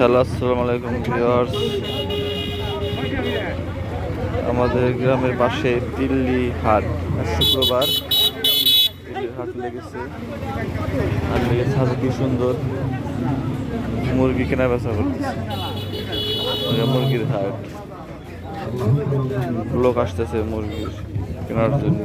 Hello আসসালামু আলাইকুম viewers. আমাদের গ্রামের পাশে দিল্লি হাট শুক্রবার। হাট লেগেছে। হাট লেগেছে, হাটে কি সুন্দর মুরগি কেনা বেচা করতেছে। মুরগির হাট। লোক আসতেছে মুরগির কেনার জন্য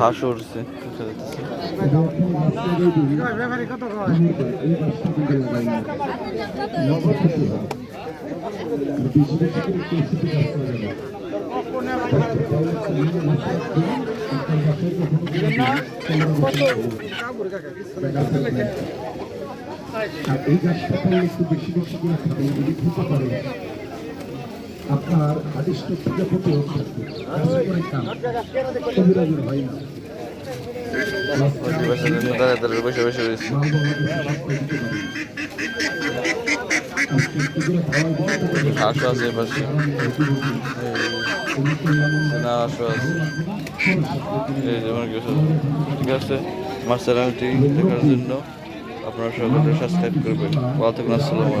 হাঁস উঠছে আর এই গাছটা একটু বেশি বেশি করে খাবেন যদি খেতে পারেন আপনার আদিষ্ট পূজা কাজ কবিরাজের হয় না। আছে এপাশে না আছে এই মুরগি ঠিক আছে আমার চ্যানেলটি দেখার জন্য আপনারা সকলে সাবস্ক্রাইব করবেন। ওয়ালাইকুম আসসালামু।